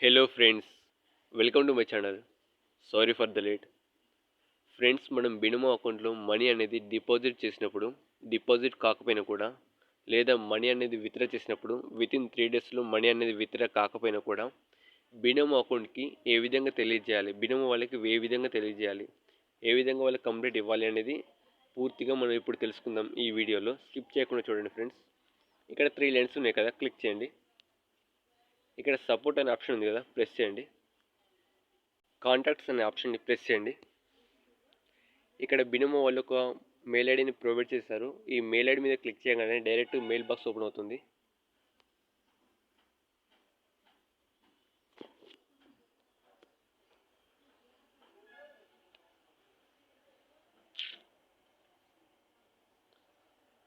Hello friends welcome to my channel sorry for the late friends మనం Binomo అకౌంట్లో money అనేది deposit చేసినప్పుడు deposit కాకపోయినా కూడా లేదా మనీ అనేది విత్డ్రా చేసినప్పుడు విత్ ఇన్ త్రీ డేస్లో మనీ అనేది విత్డ్రా కాకపోయినా కూడా బినోమో అకౌంట్కి ఏ విధంగా తెలియజేయాలి? బినోమో వాళ్ళకి ఏ విధంగా తెలియజేయాలి? ఏ విధంగా వాళ్ళకి కంప్లీట్ ఇవ్వాలి అనేది పూర్తిగా మనం ఇప్పుడు తెలుసుకుందాం ఈ వీడియోలో. స్కిప్ చేయకుండా చూడండి ఫ్రెండ్స్ ఇక్కడ త్రీ లైన్స్ ఉన్నాయి కదా క్లిక్ చేయండి. ఇక్కడ సపోర్ట్ అనే ఆప్షన్ ఉంది కదా ప్రెస్ చేయండి. కాంటాక్ట్స్ అనే ఆప్షన్ని ప్రెస్ చేయండి. ఇక్కడ బినోమో వాళ్ళు ఒక మెయిల్ ఐడిని ప్రొవైడ్ చేశారు. ఈ మెయిల్ ఐడి మీద క్లిక్ చేయగానే డైరెక్ట్ మెయిల్ బాక్స్ ఓపెన్ అవుతుంది.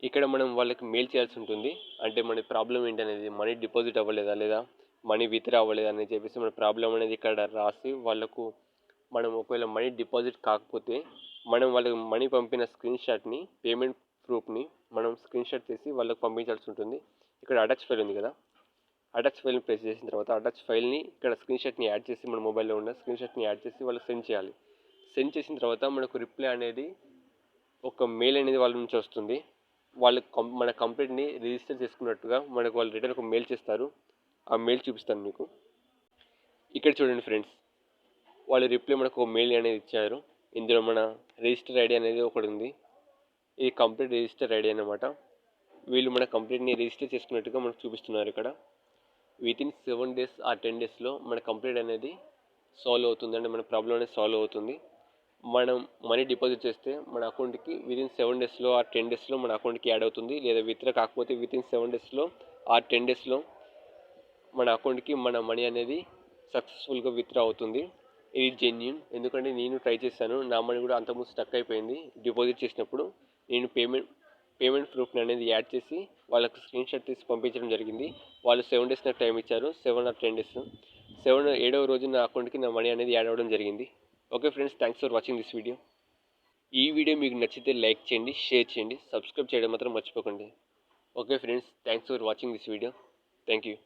ఇక్కడ మనం వాళ్ళకి మెయిల్ చేయాల్సి ఉంటుంది. అంటే మన ప్రాబ్లం ఏంటనేది మనీ డిపాజిట్ అవ్వలేదా లేదా? మనీ విత్డ్రా అవ్వలేదు అని చెప్పేసి మన ప్రాబ్లం అనేది ఇక్కడ రాసి వాళ్ళకు మనం ఒకవేళ మనీ డిపాజిట్ కాకపోతే మనం వాళ్ళకి మనీ పంపిన స్క్రీన్ షాట్ని పేమెంట్ ప్రూఫ్ని మనం స్క్రీన్ షాట్ చేసి వాళ్ళకి పంపించాల్సి ఉంటుంది. ఇక్కడ అటాచ్ ఫైల్ ఉంది కదా? అటాచ్ ఫైల్ని ప్రెస్ చేసిన తర్వాత అటాచ్ ఫైల్ని ఇక్కడ స్క్రీన్ షాట్ని యాడ్ చేసి మన మొబైల్లో ఉన్న స్క్రీన్ షాట్ని యాడ్ చేసి వాళ్ళకి సెండ్ చేయాలి. సెండ్ చేసిన తర్వాత మనకు రిప్లై అనేది ఒక మెయిల్ అనేది వాళ్ళ నుంచి వస్తుంది. వాళ్ళు కం మన కంప్లైంట్ని రిజిస్టర్ చేసుకున్నట్టుగా మనకు వాళ్ళు రిటర్న్ ఒక మెయిల్ చేస్తారు. ఆ మెయిల్ చూపిస్తాను మీకు. ఇక్కడ చూడండి ఫ్రెండ్స్ వాళ్ళు రిప్లై మనకు ఒక మెయిల్ అనేది ఇచ్చారు. ఇందులో మన రిజిస్టర్ ఐడి అనేది ఒకటి ఉంది. ఇది కంప్లీట్ రిజిస్టర్ ఐడి అనమాట వీళ్ళు మన కంప్లీట్ని రిజిస్టర్ చేసుకున్నట్టుగా మనకు చూపిస్తున్నారు ఇక్కడ. విత్ ఇన్ సెవెన్ డేస్ ఆ టెన్ డేస్లో మన కంప్లీట్ అనేది సాల్వ్ అవుతుంది. అంటే మన ప్రాబ్లం అనేది సాల్వ్ అవుతుంది. మనం మనీ డిపాజిట్ చేస్తే మన అకౌంట్కి వితిన్ సెవెన్ డేస్లో ఆ టెన్ డేస్లో మన అకౌంట్కి యాడ్ అవుతుంది. లేదా విత్డ్రా కాకపోతే వితిన్ సెవెన్ డేస్లో ఆ టెన్ డేస్లో మన అకౌంట్కి మన మనీ అనేది సక్సెస్ఫుల్గా విత్డ్రా అవుతుంది. ఇది జెన్యున్ ఎందుకంటే నేను ట్రై చేశాను. నా మనీ కూడా అంతకుముందు స్టక్ అయిపోయింది. డిపాజిట్ చేసినప్పుడు నేను పేమెంట్ పేమెంట్ ప్రూఫ్ని అనేది యాడ్ చేసి వాళ్ళకి స్క్రీన్ షాట్ తీసి పంపించడం జరిగింది. వాళ్ళు సెవెన్ డేస్ నాకు టైం ఇచ్చారు. Seven or ten days. Seven ఏడవ రోజు నా అకౌంట్కి నా మనీ అనేది యాడ్ అవ్వడం జరిగింది. Okay friends thanks for watching this video ఈ వీడియో మీకు నచ్చితే లైక్ చేయండి షేర్ చేయండి సబ్స్క్రైబ్ చేయడం మాత్రం మర్చిపోకండి. Okay friends thanks for watching this video thank you